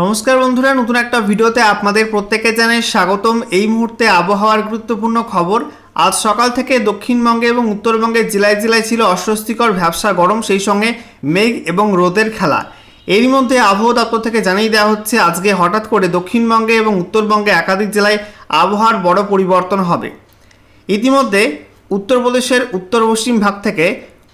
নমস্কার বন্ধুরা, নতুন একটা ভিডিওতে আপনাদের প্রত্যেকে জানাই স্বাগতম। এই মুহূর্তে আবহাওয়ার গুরুত্বপূর্ণ খবর, আজ সকাল থেকে দক্ষিণবঙ্গে এবং উত্তরবঙ্গের জেলায় জেলায় ছিল অস্বস্তিকর ভ্যাবসা গরম, সেই সঙ্গে মেঘ এবং রোদের খেলা। এরই মধ্যে আবহাওয়া দপ্তর থেকে জানিয়ে দেওয়া হচ্ছে, আজকে হঠাৎ করে দক্ষিণবঙ্গে এবং উত্তরবঙ্গে একাধিক জেলায় আবহাওয়ার বড় পরিবর্তন হবে। ইতিমধ্যে উত্তরপ্রদেশের উত্তর পশ্চিম ভাগ থেকে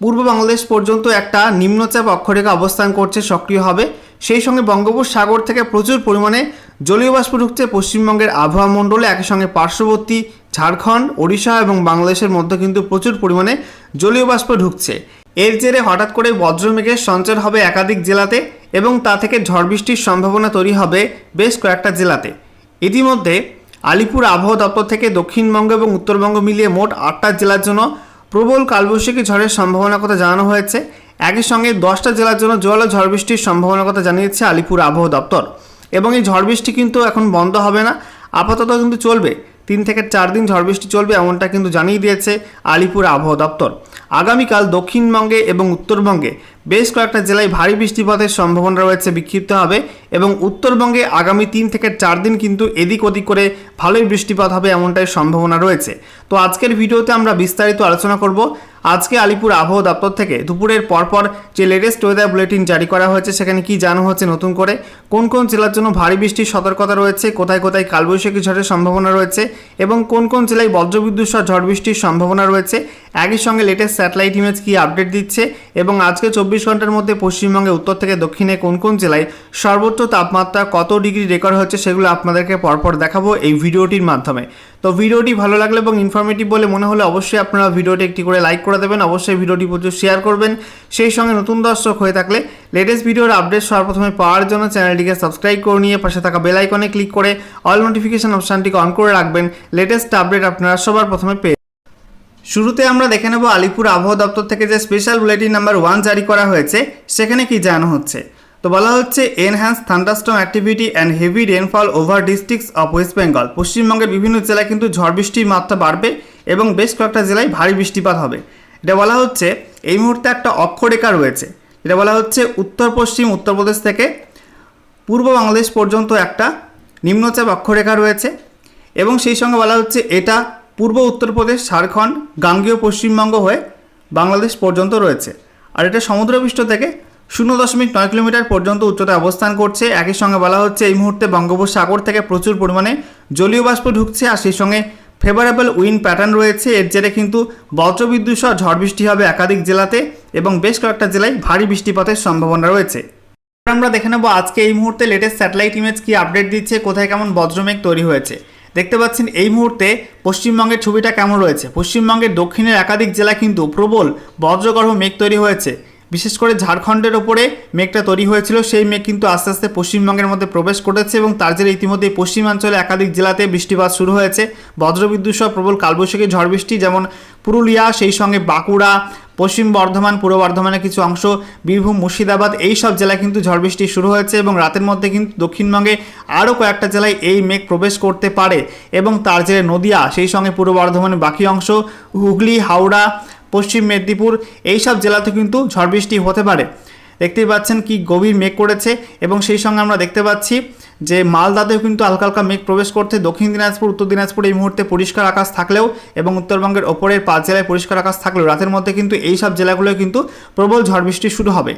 পূর্ব বাংলাদেশ পর্যন্ত একটা নিম্নচাপ অক্ষরেখা অবস্থান করছে, সক্রিয় হবে। সেই সঙ্গে বঙ্গোপসাগর থেকে প্রচুর পরিমাণে জলীয় বাষ্প ঢুকছে পশ্চিমবঙ্গের আবহাওয়া মণ্ডলে। একই সঙ্গে পার্শ্ববর্তী ঝাড়খণ্ড, ওড়িশা এবং বাংলাদেশের মধ্যে কিন্তু প্রচুর পরিমাণে জলীয় বাষ্প ঢুকছে। এর জেরে হঠাৎ করে বজ্রমেঘের সঞ্চার হবে একাধিক জেলাতে এবং তা থেকে ঝড় বৃষ্টির সম্ভাবনা তৈরি হবে বেশ কয়েকটা জেলাতে। ইতিমধ্যে আলিপুর আবহাওয়া দপ্তর থেকে দক্ষিণবঙ্গ এবং উত্তরবঙ্গ মিলিয়ে মোট আটটা জেলার জন্য প্রবল কালবৈশাখী ঝড়ের সম্ভাবনার কথা জানানো হয়েছে। একই সঙ্গে দশটা জেলার জন্য জোয়ালো ঝড় বৃষ্টির সম্ভাবনার কথা জানিয়েছে আলিপুর আবহাওয়া দপ্তর। এবং এই ঝড় বৃষ্টি কিন্তু এখন বন্ধ হবে না। আপাতত কিন্তু চলবে। তিন থেকে চার দিন ঝড় বৃষ্টি চলবে এমনটা কিন্তু জানিয়ে দিয়েছে আলিপুর আবহাওয়া দপ্তর। আগামীকাল দক্ষিণবঙ্গে এবং উত্তরবঙ্গে বেশ কয়েকটা জেলায় ভারী বৃষ্টিপাতের সম্ভাবনা রয়েছে বিক্ষিপ্ত হবে এবং উত্তরবঙ্গে আগামী তিন থেকে চার দিন কিন্তু এদিক ওদিক করে ভালোই বৃষ্টিপাত হবে এমনটাই সম্ভাবনা রয়েছে। তো আজকের ভিডিওতে আমরা বিস্তারিত আলোচনা করব। আজকে আলিপুর আবহাওয়া দপ্তর থেকে দুপুরের পরপর যে লেটেস্ট ওয়েদার বুলেটিন জারি করা হয়েছে, সেখানে কি জানানো হচ্ছে নতুন করে? কোন কোন জেলার জন্য ভারী বৃষ্টির সতর্কতা রয়েছে? কোথায় কোথায় কালবৈশাখী ঝড়ের সম্ভাবনা রয়েছে? এবং কোন কোন জেলায় বজ্রবিদ্যুৎ সহ ঝড় বৃষ্টির সম্ভাবনা রয়েছে? একই সঙ্গে লেটেস্ট স্যাটেলাইট ইমেজ কি আপডেট দিচ্ছে? এবং আজকে চব্বিশ ঘণ্টার মধ্যে পশ্চিমবঙ্গে, উত্তর থেকে দক্ষিণে কোন কোন জেলায় সর্বোচ্চ তাপমাত্রা কত ডিগ্রি রেকর্ড হচ্ছে, সেগুলো আপনাদেরকে পরপর দেখাবো এই ভিডিওটির মাধ্যমে। তো ভিডিওটি ভালো লাগলে এবং ইনফরমেটিভ বলে মনে হলে অবশ্যই আপনারা ভিডিওটি একটি করে লাইক করে দেবেন, অবশ্যই ভিডিওটি প্রচুর শেয়ার করবেন। সেই সঙ্গে নতুন দর্শক হয়ে থাকলে লেটেস্ট ভিডিওর আপডেট সর্বপ্রথমে পাওয়ার জন্য চ্যানেলটিকে সাবস্ক্রাইব করে নিয়ে পাশে থাকা বেল আইকনে ক্লিক করে অল নোটিফিকেশন অপশানটিকে অন করে রাখবেন। লেটেস্ট আপডেট আপনারা সবার প্রথমে পেয়ে শুরুতে আমরা দেখে নেব আলিপুর আবহাওয়া দপ্তর থেকে যে স্পেশাল বুলেটিন নাম্বার ওয়ান জারি করা হয়েছে, সেখানে কি জানানো হচ্ছে। তো বলা হচ্ছে enhance thunderstorm activity and heavy rainfall over districts of West Bengal পশ্চিমবঙ্গের বিভিন্ন জেলায় কিন্তু ঝড় বৃষ্টির মাত্রা বাড়বে এবং বেশ কয়েকটা জেলায় ভারী বৃষ্টিপাত হবে। এটা বলা হচ্ছে, এই মুহূর্তে একটা অক্ষরেখা রয়েছে। এটা বলা হচ্ছে, উত্তর, পশ্চিম উত্তরপ্রদেশ থেকে পূর্ব বাংলাদেশ পর্যন্ত একটা নিম্নচাপ অক্ষরেখা রয়েছে এবং সেই সঙ্গে বলা হচ্ছে, এটা পূর্ব উত্তরপ্রদেশ ঝাড়খণ্ড, গাঙ্গীয়, পশ্চিমবঙ্গ হয়ে বাংলাদেশ পর্যন্ত রয়েছে। আর এটা সমুদ্রপৃষ্ঠ থেকে শূন্য দশমিক নয় কিলোমিটার পর্যন্ত উচ্চতায় অবস্থান করছে। একই সঙ্গে বলা হচ্ছে, এই মুহূর্তে বঙ্গোপসাগর থেকে প্রচুর পরিমাণে জলীয় বাষ্প ঢুকছে আর সেই সঙ্গে ফেভারেবল উইন প্যাটার্ন রয়েছে। এর জেরে কিন্তু বজ্রবিদ্যুৎ সহ ঝড় বৃষ্টি হবে একাধিক জেলাতে এবং বেশ কয়েকটা জেলায় ভারী বৃষ্টিপাতের সম্ভাবনা রয়েছে। আমরা দেখে নেব আজকে এই মুহূর্তে লেটেস্ট স্যাটেলাইট ইমেজ কি আপডেট দিচ্ছে, কোথায় কেমন বজ্রমেঘ তৈরি হয়েছে। দেখতে পাচ্ছেন, এই মুহূর্তে পশ্চিমবঙ্গের ছবিটা কেমন রয়েছে? পশ্চিমবঙ্গের দক্ষিণের একাধিক জেলা কিন্তু প্রবল বজ্রগর্ভ মেঘ তৈরি হয়েছে। বিশেষ করে ঝাড়খণ্ডের ওপরে মেঘটা তৈরি হয়েছিল, সেই মেঘ কিন্তু আস্তে আস্তে পশ্চিমবঙ্গের মধ্যে প্রবেশ করেছে এবং তার জেরে ইতিমধ্যে পশ্চিমাঞ্চলে একাধিক জেলাতে বৃষ্টিপাত শুরু হয়েছে। বজ্রবিদ্যুৎ সহ প্রবল কালবৈশাখী ঝড় বৃষ্টি যেমন পুরুলিয়া, সেই সঙ্গে বাঁকুড়া, পশ্চিম বর্ধমান, পূর্ব বর্ধমানের কিছু অংশ, বীরভূম, মুর্শিদাবাদ, এই সব জেলায় কিন্তু ঝড় বৃষ্টি শুরু হয়েছে এবং রাতের মধ্যে কিন্তু দক্ষিণবঙ্গে আরও কয়েকটা জেলায় এই মেঘ প্রবেশ করতে পারে এবং তার জেরে নদিয়া, সেই সঙ্গে পূর্ব বর্ধমানের বাকি অংশ, হুগলি, হাওড়া পশ্চিম মেদিনীপুর, এই সব জেলাতে কিন্তু ঝড় বৃষ্টি হতে পারে। দেখতেই পাচ্ছেন কি গভীর মেঘ করেছে এবং সেই সঙ্গে আমরা দেখতে পাচ্ছি যে মালদাতেও কিন্তু হালকা হালকা মেঘ প্রবেশ করতে দক্ষিণ দিনাজপুর, উত্তর দিনাজপুর এই মুহূর্তে পরিষ্কার আকাশ থাকলেও এবং উত্তরবঙ্গের ওপরের পাঁচ জেলায় পরিষ্কার আকাশ থাকলেও রাতের মধ্যে কিন্তু এই সব জেলাগুলো কিন্তু প্রবল ঝড় বৃষ্টি শুরু হবে।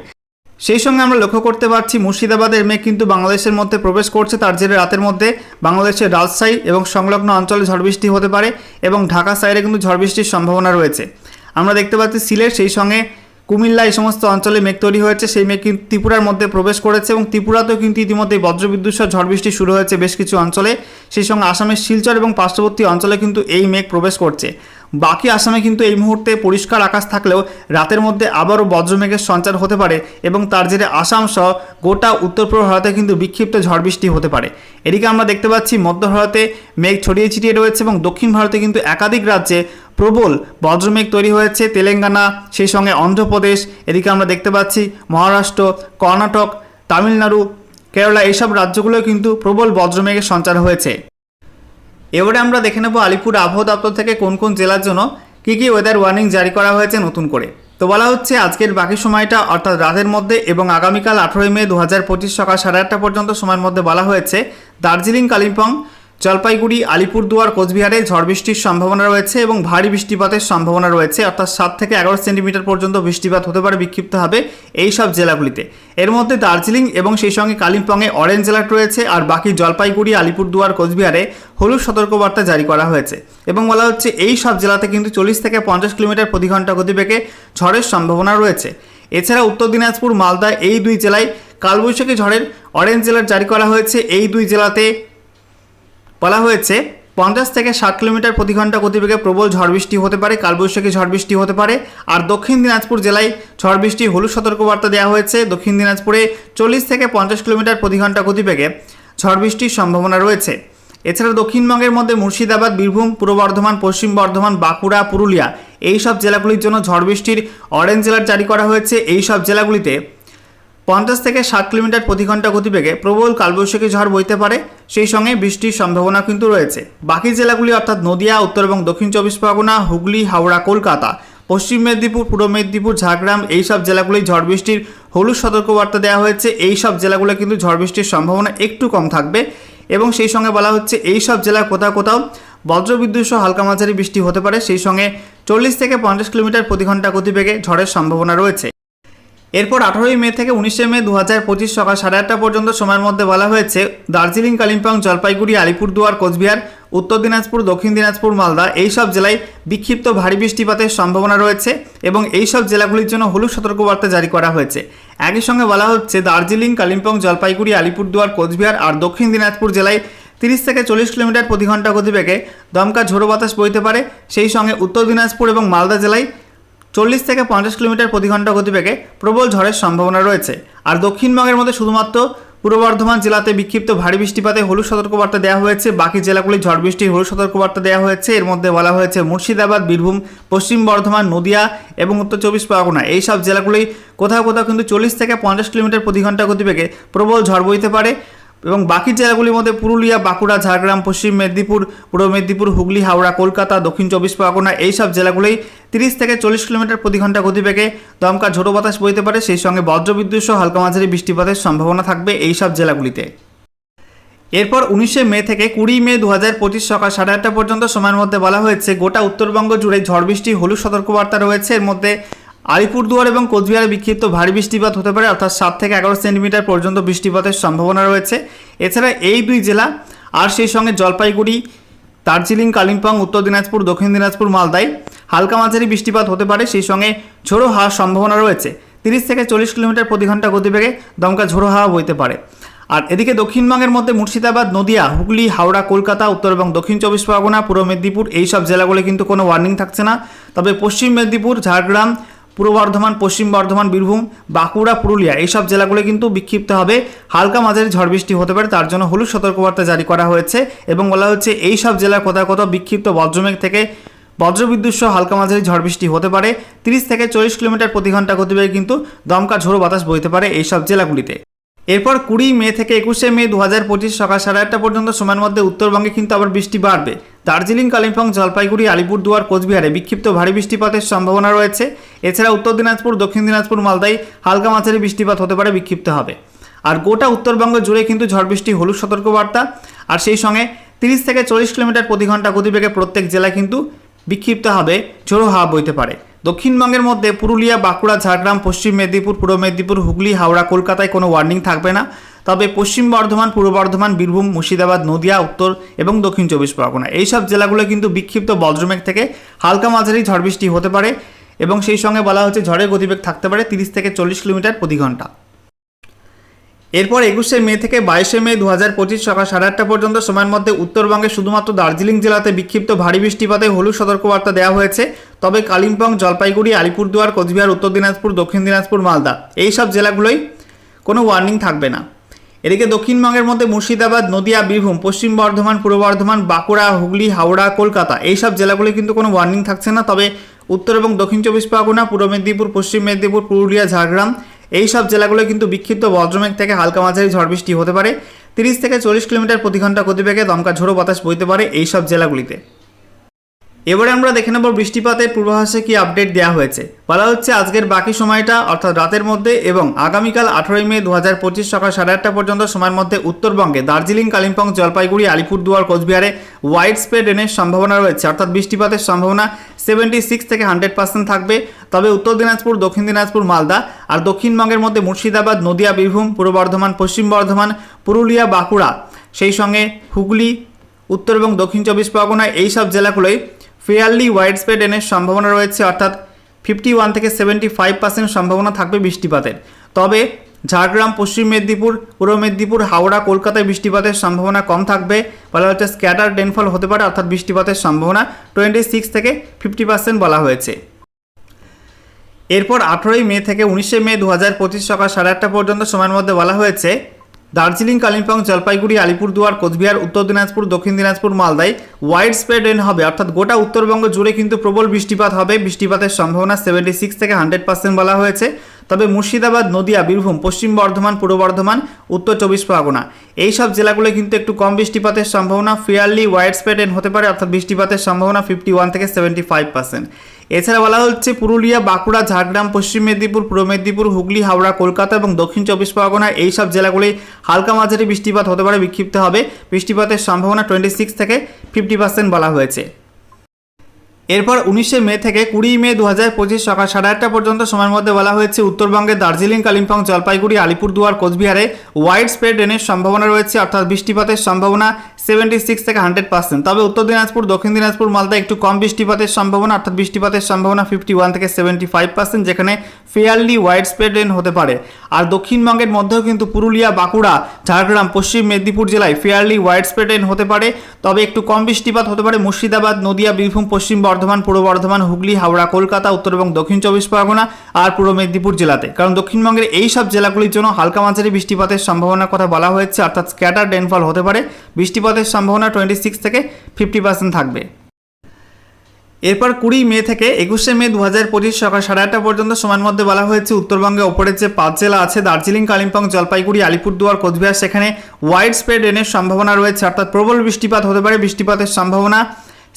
সেই সঙ্গে আমরা লক্ষ্য করতে পারছি মুর্শিদাবাদের মেঘ কিন্তু বাংলাদেশের মধ্যে প্রবেশ করছে। তার জেরে রাতের মধ্যে বাংলাদেশের রাজশাহী এবং সংলগ্ন অঞ্চলে ঝড় বৃষ্টি হতে পারে এবং ঢাকা সাইডে কিন্তু ঝড় বৃষ্টির সম্ভাবনা রয়েছে। আমরা দেখতে পাচ্ছি সিলেট, সেই সঙ্গে কুমিল্লা এই সমস্ত অঞ্চলে মেঘ তৈরি হয়েছে। সেই মেঘ কিন্তু ত্রিপুরার মধ্যে প্রবেশ করেছে এবং ত্রিপুরাতেও কিন্তু ইতিমধ্যে বজ্রবিদ্যুৎ সহ ঝড় বৃষ্টি শুরু হয়েছে বেশ কিছু অঞ্চলে। সেই সঙ্গে আসামের শিলচর এবং পার্শ্ববর্তী অঞ্চলে কিন্তু এই মেঘ প্রবেশ করছে। বাকি আসামে কিন্তু এই মুহূর্তে পরিষ্কার আকাশ থাকলেও রাতের মধ্যে আবারও বজ্রমেঘের সঞ্চার হতে পারে এবং তার জেরে আসাম সহ গোটা উত্তর পূর্ব ভারতে কিন্তু বিক্ষিপ্ত ঝড় বৃষ্টি হতে পারে। এদিকে আমরা দেখতে পাচ্ছি মধ্য ভারতে মেঘ ছড়িয়ে ছিটিয়ে রয়েছে এবং দক্ষিণ ভারতে কিন্তু একাধিক রাজ্যে প্রবল বজ্রমেঘ তৈরি হয়েছে তেলেঙ্গানা, সেই সঙ্গে অন্ধ্রপ্রদেশ, এদিকে আমরা দেখতে পাচ্ছি মহারাষ্ট্র, কর্ণাটক, তামিলনাড়ু, কেরালা, এইসব রাজ্যগুলো কিন্তু প্রবল বজ্রমেঘের সঞ্চার হয়েছে। এবারে আমরা দেখে নেব আলিপুর আবহাওয়া দপ্তর থেকে কোন কোন জেলার জন্য কী কী ওয়েদার ওয়ার্নিং জারি করা হয়েছে নতুন করে। তো বলা হচ্ছে আজকের বাকি সময়টা, অর্থাৎ রাতের মধ্যে এবং আগামীকাল আঠেরোই মে দু হাজার পঁচিশ সকাল সাড়ে আটটা পর্যন্ত সময়ের মধ্যে বলা হয়েছে, দার্জিলিং, কালিম্পং জলপাইগুড়ি, আলিপুরদুয়ার, কোচবিহারে ঝড় বৃষ্টির সম্ভাবনা রয়েছে এবং ভারী বৃষ্টিপাতের সম্ভাবনা রয়েছে। অর্থাৎ সাত থেকে এগারো সেন্টিমিটার পর্যন্ত বৃষ্টিপাত হতে পারে, বিক্ষিপ্ত হবে এই সব জেলাগুলিতে। এর মধ্যে দার্জিলিং এবং সেই সঙ্গে কালিম্পংয়ে অরেঞ্জ অ্যালার্ট রয়েছে আর বাকি জলপাইগুড়ি, আলিপুরদুয়ার, কোচবিহারে হলুদ সতর্কবার্তা জারি করা হয়েছে। এবং বলা হচ্ছে, এই সব জেলাতে কিন্তু চল্লিশ থেকে পঞ্চাশ কিলোমিটার প্রতি ঘণ্টা গতিবেগে ঝড়ের সম্ভাবনা রয়েছে। এছাড়া উত্তর দিনাজপুর, মালদা এই দুই জেলায় কালবৈশাখী ঝড়ের অরেঞ্জ অ্যালার্ট জারি করা হয়েছে। এই দুই জেলাতে বলা হয়েছে, পঞ্চাশ থেকে ষাট কিলোমিটার প্রতি ঘণ্টা গতিবেগে প্রবল ঝড় বৃষ্টি হতে পারে, কালবৈশাখী ঝড় বৃষ্টি হতে পারে। আর দক্ষিণ দিনাজপুর জেলায় ঝড় বৃষ্টি হলুদ সতর্কবার্তা দেওয়া হয়েছে। দক্ষিণ দিনাজপুরে চল্লিশ থেকে পঞ্চাশ কিলোমিটার প্রতি ঘণ্টা গতিবেগে ঝড় বৃষ্টির সম্ভাবনা রয়েছে। এছাড়া দক্ষিণবঙ্গের মধ্যে মুর্শিদাবাদ, বীরভূম, পূর্ব বর্ধমান, পশ্চিম বর্ধমান, বাঁকুড়া, পুরুলিয়া, এই সব জেলাগুলির জন্য ঝড় বৃষ্টির অরেঞ্জ অ্যালার্ট জারি করা হয়েছে। এই সব জেলাগুলিতে পঞ্চাশ থেকে ষাট কিলোমিটার প্রতি ঘণ্টা গতিবেগে প্রবল কালবৈশাখী ঝড় বইতে পারে, সেই সঙ্গে বৃষ্টির সম্ভাবনা কিন্তু রয়েছে। বাকি জেলাগুলি অর্থাৎ নদিয়া, উত্তর এবং দক্ষিণ চব্বিশ পরগনা, হুগলি, হাওড়া, কলকাতা, পশ্চিম মেদিনীপুর, পূর্ব মেদিনীপুর, ঝাড়গ্রাম, এই সব জেলাগুলি ঝড় বৃষ্টির হলুদ সতর্কবার্তা দেওয়া হয়েছে। এই সব জেলাগুলো কিন্তু ঝড় বৃষ্টির সম্ভাবনা একটু কম থাকবে এবং সেই সঙ্গে বলা হচ্ছে এই সব জেলার কোথাও কোথাও বজ্রবিদ্যুৎ সহ হালকা মাঝারি বৃষ্টি হতে পারে। সেই সঙ্গে চল্লিশ থেকে পঞ্চাশ কিলোমিটার প্রতি ঘণ্টা গতিবেগে ঝড়ের সম্ভাবনা রয়েছে। এরপর আঠারোই মে থেকে উনিশে মে দু হাজার পঁচিশ সকাল সাড়ে আটটা পর্যন্ত সময়ের মধ্যে বলা হয়েছে, দার্জিলিং, কালিম্পং, জলপাইগুড়ি, আলিপুরদুয়ার, কোচবিহার, উত্তর দিনাজপুর, দক্ষিণ দিনাজপুর, মালদা এই সব জেলায় বিক্ষিপ্ত ভারী বৃষ্টিপাতের সম্ভাবনা রয়েছে এবং এই সব জেলাগুলির জন্য হলুদ সতর্কবার্তা জারি করা হয়েছে। একই সঙ্গে বলা হচ্ছে, দার্জিলিং, কালিম্পং, জলপাইগুড়ি, আলিপুরদুয়ার, কোচবিহার আর দক্ষিণ দিনাজপুর জেলায় তিরিশ থেকে চল্লিশ কিলোমিটার প্রতি ঘণ্টা গতিবেগে দমকা ঝোড়ো বাতাস বইতে পারে। সেই সঙ্গে উত্তর দিনাজপুর এবং মালদা জেলায় চল্লিশ থেকে পঞ্চাশ কিলোমিটার প্রতি ঘণ্টা গতিবেগে প্রবল ঝড়ের সম্ভাবনা রয়েছে। আর দক্ষিণবঙ্গের মধ্যে শুধুমাত্র পূর্ব বর্ধমান জেলাতে বিক্ষিপ্ত ভারী বৃষ্টিপাতে হলুদ সতর্কবার্তা দেওয়া হয়েছে, বাকি জেলাগুলি ঝড় বৃষ্টির হলুদ সতর্কবার্তা দেওয়া হয়েছে। এর মধ্যে বলা হয়েছে, মুর্শিদাবাদ, বীরভূম, পশ্চিম বর্ধমান, নদিয়া এবং উত্তর চব্বিশ পরগনা এই সব জেলাগুলি কোথাও কোথাও কিন্তু চল্লিশ থেকে পঞ্চাশ কিলোমিটার প্রতি ঘণ্টা গতিবেগে প্রবল ঝড় বইতে পারে। এবং বাকি জেলাগুলির মধ্যে পুরুলিয়া, বাঁকুড়া, ঝাড়গ্রাম, পশ্চিম মেদিনীপুর, পূর্ব মেদিনীপুর, হুগলি, হাওড়া, কলকাতা, দক্ষিণ চব্বিশ পরগনা এইসব জেলাগুলোই তিরিশ থেকে চল্লিশ কিলোমিটার প্রতি ঘণ্টা গতিবেগে দমকা ঝোড়ো বাতাস বইতে পারে। সেই সঙ্গে বজ্রবিদ্যুৎ সহ হালকা মাঝারি বৃষ্টিপাতের সম্ভাবনা থাকবে এই সব জেলাগুলিতে। এরপর উনিশে মে থেকে কুড়ি মে দু হাজার পঁচিশ সকাল সাড়ে আটটা পর্যন্ত সময়ের মধ্যে বলা হয়েছে, গোটা উত্তরবঙ্গ জুড়ে ঝড় বৃষ্টি, হলুদ সতর্কবার্তা রয়েছে। এর মধ্যে আলিপুরদুয়ার এবং কোচবিহারে বিক্ষিপ্ত ভারী বৃষ্টিপাত হতে পারে, অর্থাৎ সাত থেকে এগারো সেন্টিমিটার পর্যন্ত বৃষ্টিপাতের সম্ভাবনা রয়েছে। এছাড়া এই দুই জেলা, আর সেই সঙ্গে জলপাইগুড়ি, দার্জিলিং, কালিম্পং, উত্তর দিনাজপুর, দক্ষিণ দিনাজপুর, মালদায় হালকা মাঝারি বৃষ্টিপাত হতে পারে, সেই সঙ্গে ঝোড়ো হাওয়ার সম্ভাবনা রয়েছে। তিরিশ থেকে চল্লিশ কিলোমিটার প্রতি ঘণ্টা গতিবেগে দমকা ঝোড়ো হাওয়া বইতে পারে। আর এদিকে দক্ষিণবঙ্গের মধ্যে মুর্শিদাবাদ, নদিয়া, হুগলি, হাওড়া, কলকাতা, উত্তর এবং দক্ষিণ চব্বিশ পরগনা, পূর্ব মেদিনীপুর এই সব জেলাগুলো কিন্তু কোনো ওয়ার্নিং থাকছে না। তবে পশ্চিম মেদিনীপুর, ঝাড়গ্রাম পূর্ব বর্ধমান, পশ্চিম বর্ধমান, বীরভূম, বাঁকুড়া, পুরুলিয়া এইসব জেলাগুলো কিন্তু বিক্ষিপ্ত হবে। হালকা মাঝারি ঝড় বৃষ্টি হতে পারে, তার জন্য হলুদ সতর্কবার্তা জারি করা হয়েছে এবং বলা হচ্ছে এই সব জেলার কোথাও কোথাও বিক্ষিপ্ত বজ্রমেঘ থেকে বজ্রবিদ্যুৎ সহ হালকা মাঝারি ঝড় বৃষ্টি হতে পারে। তিরিশ থেকে চল্লিশ কিলোমিটার প্রতি ঘণ্টা গতিবেগে কিন্তু দমকা ঝোড়ো বাতাস বইতে পারে এই সব জেলাগুলিতে। এরপর কুড়ি মে থেকে একুশে মে দু হাজার পঁচিশ সকাল সাড়ে আটটা পর্যন্ত সময়ের মধ্যে উত্তরবঙ্গে কিন্তু আবার বৃষ্টি বাড়বে। দার্জিলিং, কালিম্পং, জলপাইগুড়ি, আলিপুরদুয়ার, কোচবিহারে বিক্ষিপ্ত ভারী বৃষ্টিপাতের সম্ভাবনা রয়েছে। এছাড়া উত্তর দিনাজপুর, দক্ষিণ দিনাজপুর, মালদায় হালকা মাঝারি বৃষ্টিপাত হতে পারে বিক্ষিপ্ত হবে। আর গোটা উত্তরবঙ্গ জুড়ে কিন্তু ঝড় বৃষ্টি, হলুদ সতর্কবার্তা। আর সেই সঙ্গে তিরিশ থেকে চল্লিশ কিলোমিটার প্রতি ঘণ্টা গতিবেগে প্রত্যেক জেলায় কিন্তু বিক্ষিপ্ত হবে, ঝোড়ো হাওয়া বইতে পারে। দক্ষিণবঙ্গের মধ্যে পুরুলিয়া, বাঁকুড়া, ঝাড়গ্রাম, পশ্চিম মেদিনীপুর, পূর্ব মেদিনীপুর, হুগলি, হাওড়া, কলকাতায় কোনো ওয়ার্নিং থাকবে না। তবে পশ্চিম বর্ধমান, পূর্ব বর্ধমান, বীরভূম, মুর্শিদাবাদ, নদিয়া, উত্তর এবং দক্ষিণ চব্বিশ পরগনা। এইসব জেলাগুলো কিন্তু বিক্ষিপ্ত বজ্রমেঘ থেকে হালকা মাঝারি ঝড় বৃষ্টি হতে পারে এবং সেই সঙ্গে বলা হচ্ছে ঝড়ের গতিবেগ থাকতে পারে তিরিশ থেকে চল্লিশ কিলোমিটার প্রতি ঘণ্টা। এরপর একুশে মে থেকে বাইশে মে দু হাজার পঁচিশ সকাল সাড়ে আটটা পর্যন্ত সময়ের মধ্যে উত্তরবঙ্গে শুধুমাত্র দার্জিলিং জেলাতে বিক্ষিপ্ত ভারী বৃষ্টিপাতে হলুদ সতর্কবার্তা দেওয়া হয়েছে। তবে কালিম্পং, জলপাইগুড়ি, আলিপুরদুয়ার, কোচবিহার, উত্তর দিনাজপুর, দক্ষিণ দিনাজপুর, মালদা এই সব জেলাগুলোই কোনো ওয়ার্নিং থাকবে না। এদিকে দক্ষিণবঙ্গের মধ্যে মুর্শিদাবাদ, নদিয়া, বীরভূম, পশ্চিম বর্ধমান, পূর্ব বর্ধমান, বাঁকুড়া, হুগলি, হাওড়া, কলকাতা এই সব জেলাগুলি কিন্তু কোনো ওয়ার্নিং থাকছে না। তবে উত্তর এবং দক্ষিণ চব্বিশ পরগনা, পূর্ব মেদিনীপুর, পশ্চিম মেদিনীপুর, পুরুলিয়া, ঝাড়গ্রাম এই সব জেলাগুলো কিন্তু বিক্ষিপ্ত বজ্রমেঘ থেকে হালকা মাঝারি ঝড় বৃষ্টি হতে পারে। তিরিশ থেকে চল্লিশ কিলোমিটার প্রতি ঘণ্টা গতিবেগে দমকা ঝোড়ো বাতাস বইতে পারে এই সব জেলাগুলিতে। এবারে আমরা দেখে নেব বৃষ্টিপাতের পূর্বাভাসে কি আপডেট দেওয়া হয়েছে। বলা হচ্ছে আজকের বাকি সময়টা, অর্থাৎ রাতের মধ্যে এবং আগামীকাল আঠেরোই মে দু হাজার পঁচিশ সকাল সাড়ে আটটা পর্যন্ত সময়ের মধ্যে উত্তরবঙ্গে দার্জিলিং, কালিম্পং, জলপাইগুড়ি, আলিপুরদুয়ার, কোচবিহারে ওয়াইড স্প্রেড রেনের সম্ভাবনা রয়েছে। অর্থাৎ বৃষ্টিপাতের সম্ভাবনা সেভেন্টি সিক্স থেকে হান্ড্রেড পার্সেন্ট থাকবে। তবে উত্তর দিনাজপুর, দক্ষিণ দিনাজপুর, মালদা আর দক্ষিণবঙ্গের মধ্যে মুর্শিদাবাদ, নদিয়া, বীরভূম, পূর্ব বর্ধমান, পশ্চিম বর্ধমান, পুরুলিয়া, বাঁকুড়া, সেই সঙ্গে হুগলি, উত্তর এবং দক্ষিণ চব্বিশ পরগনা এই সব জেলাগুলোই ফেয়ারলি ওয়াইড স্প্রেড রেনের সম্ভাবনা রয়েছে, অর্থাৎ ফিফটি ওয়ান থেকে সেভেন্টি ফাইভ পার্সেন্ট সম্ভাবনা থাকবে বৃষ্টিপাতের। তবে ঝাড়গ্রাম, পশ্চিম মেদিনীপুর, পূর্ব মেদিনীপুর, হাওড়া, কলকাতায় বৃষ্টিপাতের সম্ভাবনা কম থাকবে। বলা হচ্ছে স্ক্যাটার রেনফল হতে পারে, অর্থাৎ বৃষ্টিপাতের সম্ভাবনা টোয়েন্টি সিক্স থেকে ফিফটি পার্সেন্ট বলা হয়েছে। এরপর আঠেরোই মে থেকে উনিশে মে দু হাজার পঁচিশ সকাল সাড়ে আটটা পর্যন্ত সময়ের মধ্যে বলা হয়েছে দার্জিলিং, কালিম্পং, জলপাইগুড়ি, আলিপুরদুয়ার, কোচবিহার, উত্তর দিনাজপুর, দক্ষিণ দিনাজপুর, মালদায় ওয়াইড স্প্রেড রেন হবে। অর্থাৎ গোটা উত্তরবঙ্গ জুড়ে কিন্তু প্রবল বৃষ্টিপাত হবে। বৃষ্টিপাতের সম্ভাবনা সেভেন্টি সিক্স থেকে হান্ড্রেড পার্সেন্ট বলা হয়েছে। তবে মুর্শিদাবাদ, নদিয়া, বীরভূম, পশ্চিম বর্ধমান, পূর্ব বর্ধমান, উত্তর চব্বিশ পরগনা। এই সব জেলাগুলো কিন্তু একটু কম বৃষ্টিপাতের সম্ভাবনা ফেয়ারলি ওয়াইড স্প্রেড হতে পারে, অর্থাৎ বৃষ্টিপাতের সম্ভাবনা ফিফটি ওয়ান থেকে সেভেন্টি ফাইভ পার্সেন্ট এছাড়া বলা হচ্ছে পুরুলিয়া, বাঁকুড়া, ঝাড়গ্রাম, পশ্চিম মেদিনীপুর, পূর্ব মেদিনীপুর, হুগলি, হাওড়া, কলকাতা এবং দক্ষিণ চব্বিশ পরগনা, এই সব জেলাগুলি হালকা মাঝারি বৃষ্টিপাত হতে পারে, বিক্ষিপ্ত হবে। বৃষ্টিপাতের সম্ভাবনা টোয়েন্টি সিক্স থেকে ফিফটি পার্সেন্ট বলা হয়েছে। এরপর উনিশে মে থেকে কুড়ি মে দু হাজার পঁচিশ সকাল সাড়ে আটটা পর্যন্ত সময়ের মধ্যে বলা হয়েছে উত্তরবঙ্গের দার্জিলিং, কালিম্পং, জলপাইগুড়ি, আলিপুরদুয়ার, কোচবিহারে ওয়াইড স্প্রেড রেনের সম্ভাবনা রয়েছে, অর্থাৎ বৃষ্টিপাতের সম্ভাবনা সেভেন্টি সিক্স থেকে হান্ড্রেড পার্সেন্ট তবে উত্তর দিনাজপুর, দক্ষিণ দিনাজপুর, মালদা একটু কম বৃষ্টিপাতের সম্ভাবনা, অর্থাৎ বৃষ্টিপাতের সম্ভাবনা ফিফটি ওয়ান থেকে সেভেন্টি ফাইভ পার্সেন্ট যেখানে ফেয়ারলি ওয়াইড স্প্রেড রেন হতে পারে। আর দক্ষিণবঙ্গের মধ্যেও কিন্তু পুরুলিয়া, বাঁকুড়া, ঝাড়গ্রাম, পশ্চিম মেদিনীপুর জেলায় ফেয়ারলি ওয়াইড স্প্রেড রেন হতে পারে। তবে একটু কম বৃষ্টিপাত হতে পারে মুর্শিদাবাদ, নদিয়া, বীরভূম, পশ্চিম পূর্ব বর্ধমান, হুগলি, হাওড়া, কলকাতা, উত্তর এবং দক্ষিণ চব্বিশ পরগনা আর পূর্ব মেদিনীপুর জেলাতে। কারণ দক্ষিণবঙ্গের এই সব জেলাগুলির জন্য হালকা মাঝারি বৃষ্টিপাতের সম্ভাবনার কথা বলা হয়েছে, অর্থাৎ স্ক্যাটার রেনফল হতে পারে। বৃষ্টিপাতের সম্ভাবনা টোয়েন্টি সিক্স থেকে ফিফটি পার্সেন্ট থাকবে। এরপর কুড়ি মে থেকে একুশে মে দু হাজার পঁচিশ সকাল সাড়ে আটটা পর্যন্ত সময়ের মধ্যে বলা হয়েছে উত্তরবঙ্গে ওপরের যে পাঁচ জেলা আছে, দার্জিলিং, কালিম্পং, জলপাইগুড়ি, আলিপুরদুয়ার, কোচবিহার, সেখানে ওয়াইড স্প্রেড রেনের সম্ভাবনা রয়েছে। অর্থাৎ প্রবল বৃষ্টিপাত হতে পারে। বৃষ্টিপাতের সম্ভাবনা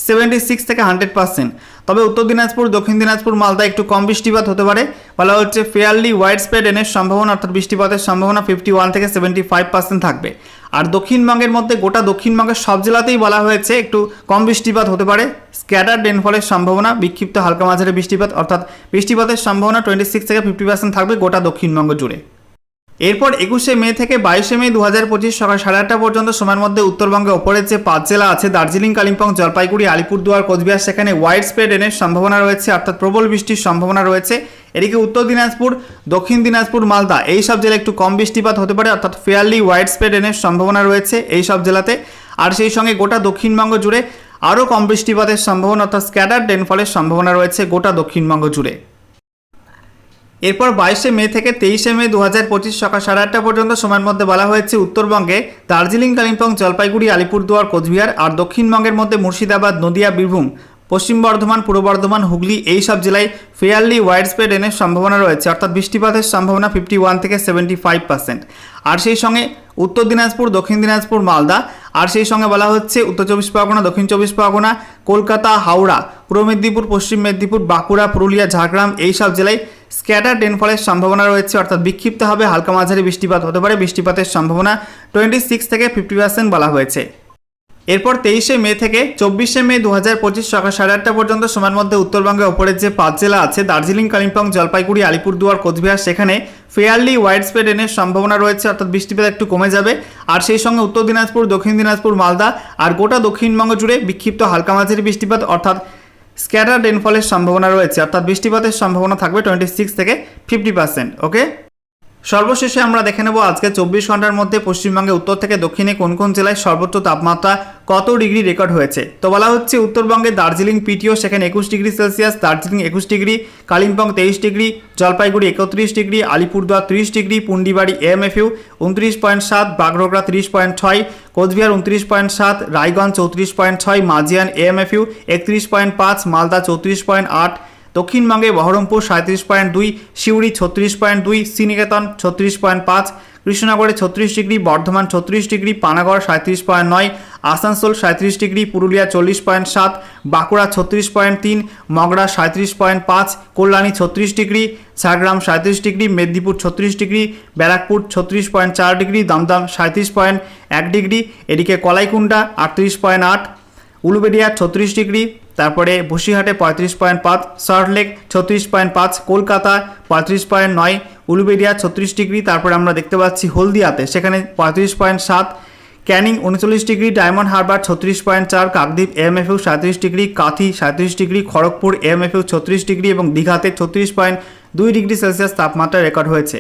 সেভেন্টি সিক্স থেকে হান্ড্রেড পার্সেন্ট। তবে উত্তর দিনাজপুর, দক্ষিণ দিনাজপুর মালদা একটু কম বৃষ্টিপাত হতে পারে। বলা হচ্ছে ফেয়ারলি ওয়াইড স্প্রেড রেনের সম্ভাবনা, অর্থাৎ বৃষ্টিপাতের সম্ভাবনা ফিফটি ওয়ান থেকে সেভেন্টি ফাইভ পার্সেন্ট থাকবে। আর দক্ষিণবঙ্গের মধ্যে গোটা দক্ষিণবঙ্গের সব জেলাতেই বলা হয়েছে একটু কম বৃষ্টিপাত হতে পারে। স্ক্যাটার রেনফলের সম্ভাবনা, বিক্ষিপ্ত হালকা মাঝারি বৃষ্টিপাত, অর্থাৎ বৃষ্টিপাতের সম্ভাবনা টোয়েন্টি সিক্স থেকে ফিফটি পার্সেন্ট থাকবে গোটা দক্ষিণবঙ্গ জুড়ে। এরপর একুশে মে থেকে বাইশে মে দু হাজার পঁচিশ সকাল সাড়ে আটটা পর্যন্ত সময়ের মধ্যে উত্তরবঙ্গে ওপরের যে পাঁচ জেলা আছে, দার্জিলিং, কালিম্পং, জলপাইগুড়ি, আলিপুরদুয়ার, কোচবিহার, সেখানে ওয়াইড স্প্রেড রেনের সম্ভাবনা রয়েছে, অর্থাৎ প্রবল বৃষ্টির সম্ভাবনা রয়েছে। এদিকে উত্তর দিনাজপুর, দক্ষিণ দিনাজপুর, মালদা, এই সব জেলায় একটু কম বৃষ্টিপাত হতে পারে, অর্থাৎ ফেয়ারলি ওয়াইড স্প্রেড রেনের সম্ভাবনা রয়েছে এই সব জেলাতে। আর সেই সঙ্গে গোটা দক্ষিণবঙ্গ জুড়ে আরও কম বৃষ্টিপাতের সম্ভাবনা, অর্থাৎ স্ক্যাটার ডেনফলের সম্ভাবনা রয়েছে গোটা দক্ষিণবঙ্গ জুড়ে। এরপর বাইশে মে থেকে তেইশে মে দু হাজার পঁচিশ সকাল সাড়ে আটটা পর্যন্ত সময়ের মধ্যে বলা হয়েছে, উত্তরবঙ্গে দার্জিলিং কালিম্পং জলপাইগুড়ি, আলিপুরদুয়ার, কোচবিহার আর দক্ষিণবঙ্গের মধ্যে মুর্শিদাবাদ, নদিয়া, বীরভূম, পশ্চিম বর্ধমান, পূর্ব বর্ধমান, হুগলি এই সব জেলায় ফেয়ারলি ওয়াইড স্প্রেড রেনের সম্ভাবনা রয়েছে, অর্থাৎ বৃষ্টিপাতের সম্ভাবনা ফিফটি ওয়ান থেকে সেভেন্টি ফাইভ পার্সেন্ট আর সেই সঙ্গে উত্তর দিনাজপুর, দক্ষিণ দিনাজপুর, মালদা আর সেই সঙ্গে বলা হচ্ছে উত্তর চব্বিশ পরগনা, দক্ষিণ চব্বিশ পরগনা, কলকাতা, হাওড়া, পূর্ব মেদিনীপুর, পশ্চিম মেদিনীপুর, বাঁকুড়া, পুরুলিয়া, ঝাড়গ্রাম এই সব জেলায় স্ক্যাটার রেনফলের সম্ভাবনা রয়েছে। অর্থাৎ বিক্ষিপ্ত হবে হালকা মাঝারি বৃষ্টিপাত হতে পারে। বৃষ্টিপাতের সম্ভাবনা টোয়েন্টি সিক্স থেকে ফিফটি পার্সেন্ট বলা হয়েছে। এরপর তেইশে মে থেকে চব্বিশে মে দু হাজার পঁচিশ সকাল সাড়ে আটটা পর্যন্ত সময়ের মধ্যে উত্তরবঙ্গে ওপরের যে পাঁচ জেলা আছে, দার্জিলিং, কালিম্পং, জলপাইগুড়ি, আলিপুরদুয়ার, কোচবিহার, সেখানে ফেয়ারলি ওয়াইড স্প্রেড এনের সম্ভাবনা রয়েছে, অর্থাৎ বৃষ্টিপাত একটু কমে যাবে। আর সেই সঙ্গে উত্তর দিনাজপুর, দক্ষিণ দিনাজপুর, মালদা আর গোটা দক্ষিণবঙ্গ জুড়ে বিক্ষিপ্ত হালকা মাঝারি বৃষ্টিপাত, অর্থাৎ স্ক্যাটার রেনফলের সম্ভাবনা রয়েছে। অর্থাৎ বৃষ্টিপাতের সম্ভাবনা থাকবে টোয়েন্টি সিক্স থেকে ফিফটি পার্সেন্ট ওকে সর্বশেষে আমরা দেখে নেব আজকে চব্বিশ ঘণ্টার মধ্যে পশ্চিমবঙ্গে উত্তর থেকে দক্ষিণে কোন কোন জেলায় সর্বোচ্চ তাপমাত্রা কত ডিগ্রি রেকর্ড হয়েছে? তো বলা হচ্ছে উত্তরবঙ্গে দার্জিলিং পিটিও, সেখানে একুশ ডিগ্রি সেলসিয়াস, দার্জিলিং একুশ ডিগ্রি, কালিম্পং তেইশ ডিগ্রি, জলপাইগুড়ি একত্রিশ ডিগ্রি, আলিপুরদুয়ার ত্রিশ ডিগ্রি, পুন্ডিবাড়ি এমএফইউ উনত্রিশ পয়েন্ট সাত বাগডোগরা তিরিশ পয়েন্ট ছয়, কোচবিহার উনত্রিশ পয়েন্ট সাত, রায়গঞ্জ চৌত্রিশ পয়েন্ট ছয় মাজিয়ান এমএফইউ একত্রিশ পয়েন্ট পাঁচ, মালদা চৌত্রিশ পয়েন্ট আট দক্ষিণবঙ্গে বহরমপুর সাঁত্রিশ পয়েন্ট দুই, সিউড়ি ছত্রিশ পয়েন্ট দুই শ্রীনিকেতন ছত্রিশ পয়েন্ট পাঁচ, কৃষ্ণনগরে ছত্রিশ ডিগ্রি, বর্ধমান ছত্রিশ ডিগ্রি, পানাগড় সাঁত্রিশ পয়েন্ট নয়, আসানসোল সাঁত্রিশ ডিগ্রি, পুরুলিয়া চল্লিশ পয়েন্ট সাত, বাঁকুড়া ছত্রিশ পয়েন্ট তিন মগড়া সাঁত্রিশ পয়েন্ট পাঁচ, কল্যাণী ছত্রিশ ডিগ্রি, ঝাড়গ্রাম সাঁত্রিশ ডিগ্রি, মেদিনীপুর ছত্রিশ ডিগ্রি, ব্যারাকপুর ছত্রিশ পয়েন্ট চার ডিগ্রি, দমদম সাঁত্রিশ পয়েন্ট এক ডিগ্রি, এদিকে কলাইকুণ্ডা আটত্রিশ পয়েন্ট আট, উলুবেড়িয়া ছত্রিশ ডিগ্রি তারপরে বসিরহাটে পঁয়ত্রিশ পয়েন্ট পাঁচ সল্টলেক ছত্রিশ পয়েন্ট পাঁচ, কলকাতা পঁয়ত্রিশ পয়েন্ট নয় উলুবেড়িয়া ছত্রিশ ডিগ্রি, তারপরে আমরা দেখতে পাচ্ছি হলদিয়াতে সেখানে পঁয়ত্রিশ পয়েন্ট সাত, ক্যানিং উনচল্লিশ ডিগ্রি, ডায়মন্ড হারবার ছত্রিশ পয়েন্ট চার, কাকদ্বীপ এমএফইউ সাঁত্রিশ ডিগ্রি, কাথি সাঁত্রিশ ডিগ্রি, খড়গপুর এমএফইউ ছত্রিশ ডিগ্রি এবং দীঘাতে ছত্রিশ পয়েন্ট দুই ডিগ্রি সেলসিয়াস তাপমাত্রা রেকর্ড হয়েছে।